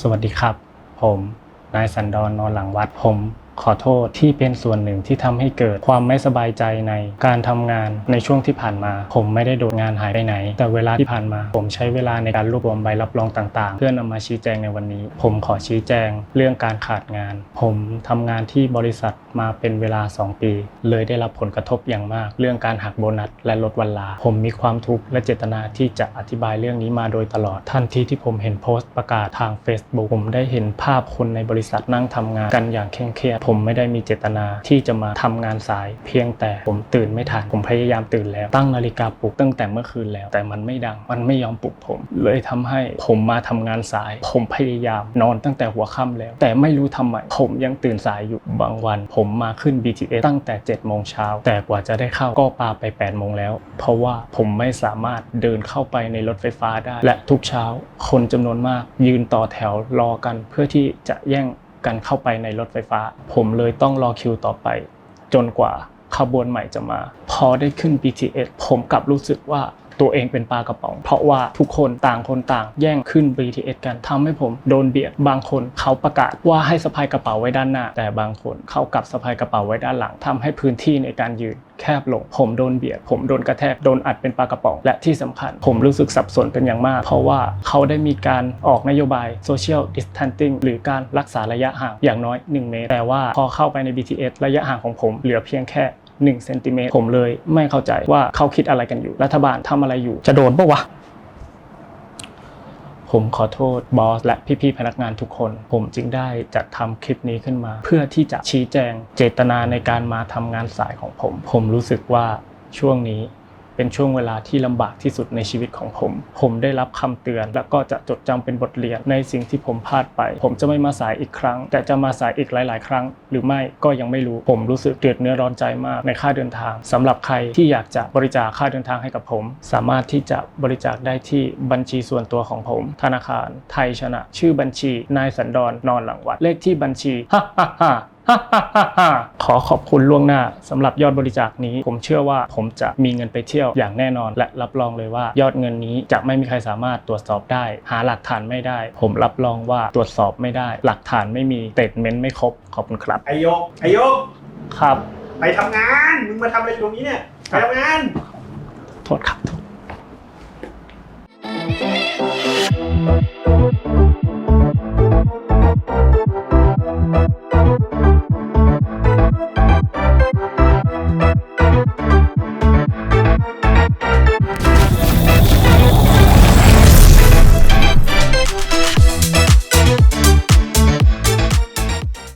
สวัสดีครับ ผม นายสันดอนนอนหลังวัดผม ขอโทษที่เป็นส่วนหนึ่งที่ทำให้เกิดความไม่สบายใจในการทำงานในช่วงที่ผ่านมา ผมไม่ได้โดดงานหายไปไหน แต่เวลาที่ผ่านมา ผมใช้เวลาในการรวบรวมใบรับรองต่างๆ เพื่อนำมาชี้แจงในวันนี้ ผมขอชี้แจงเรื่องการขาดงาน ผมทำงานที่บริษัท มาเป็นเวลา 2 ปี เลยได้รับผลกระทบอย่างมาก เรื่องการหักโบนัสและลดวันลา ผมมีความทุกข์และเจตนาที่จะอธิบายเรื่องนี้มาโดยตลอดทันทีที่ผมเห็นโพสต์ประกาศทาง Facebook ผมได้เห็นภาพคนในบริษัทนั่งทำงานกันอย่างเคร่งเครียดผมไม่ได้มีเจตนาที่จะมาทำงานสาย เพียงแต่ผมตื่นไม่ทันผมพยายามตื่นแล้วตั้งนาฬิกาปลุกตั้งแต่เมื่อคืนแล้ว แต่มันไม่ดังมันไม่ยอมปลุกผม เลยทำให้ผมมาทำงานสาย ผมพยายามนอนตั้งแต่หัวค่ำแล้ว แต่ไม่รู้ทำไมผมยังตื่นสายอยู่บางวันผมมาขึ้น BTS ตั้งแต่7โมงเช้าแต่กว่าจะได้เข้าก็ปาไป8โมงแล้ว เพราะว่าผมไม่สามารถเดินเข้าไปในรถไฟฟ้าได้ และทุกเช้า คนจำนวนมาก ยืนต่อแถวรอกันเพื่อที่จะแย่งกันเข้าไปในรถไฟฟ้า ผมเลยต้องรอคิวต่อไป จนกว่าขบวนใหม่จะมา พอได้ขึ้น BTS ผมกลับรู้สึกว่า ตัวเองเป็นปลากระป๋อง เพราะว่าทุกคนต่างคนต่างแย่งขึ้น BTS กันทำให้ผมโดนเบียดบางคนเขาประกาศว่าให้สะพายกระเป๋าไว้ด้านหน้า แต่บางคนเขากลับสะพายกระเป๋าไว้ด้านหลังทำให้พื้นที่ในการยืนแคบลง ผมโดนเบียด ผมโดนกระแทก โดนอัดเป็นปลากระป๋อง และที่สำคัญ ผมรู้สึกสับสนเป็นอย่างมาก เพราะว่าเขาได้มีการออกนโยบาย social distancing หรือการรักษาระยะห่างอย่างน้อย 1 เมตร แต่ว่าพอเข้าไปใน BTS ระยะห่างของผมเหลือเพียงแค่ 1เซนติเมตรผมเลยไม่เข้าใจว่าเขาคิดอะไรกันอยู่ รัฐบาลทำอะไรอยู่ จะโดนปะวะ ผมขอโทษบอสและพี่ๆพนักงานทุกคน ผมจึงได้จัดทำคลิปนี้ขึ้นมา เพื่อที่จะชี้แจงเจตนาในการมาทำงานสายของผม ผมรู้สึกว่าช่วงนี้ เป็นช่วงเวลาที่ลำบากที่สุดในชีวิตของผม ผมได้รับคำเตือน และก็จะจดจำเป็นบทเรียนในสิ่งที่ผมพลาดไป ผมจะไม่มาสายอีกครั้ง แต่จะมาสายอีกหลาย ๆ ครั้ง หรือไม่ก็ยังไม่รู้ ผมรู้สึกเดือดเนื้อร้อนใจมากในค่าเดินทางสำหรับใครที่อยากจะบริจาคค่าเดินทางให้กับผม สามารถที่จะบริจาคได้ที่บัญชีส่วนตัวของผม ธนาคาร ไทยชนะ ชื่อบัญชี นายสันดอนนอนหลังวัดเลขที่บัญชีฮ่าฮ่าฮ่าฮ่าฮ่าฮ่าฮ่า ขอขอบคุณล่วงหน้าสำหรับยอดบริจาคนี้ ผมเชื่อว่าผมจะมีเงินไปเที่ยวอย่างแน่นอน และรับรองเลยว่า ยอดเงินนี้จะไม่มีใครสามารถตรวจสอบได้ หาหลักฐานไม่ได้ ผมรับรองว่าตรวจสอบไม่ได้ หลักฐานไม่มีเตดเมนต์ไม่ครบขอบคุณครับไอยกไอยกครับ ไปทำงาน มึงมาทำอะไรอยู่ตรงนี้เนี่ย ไปทำงาน โทษครับ Thank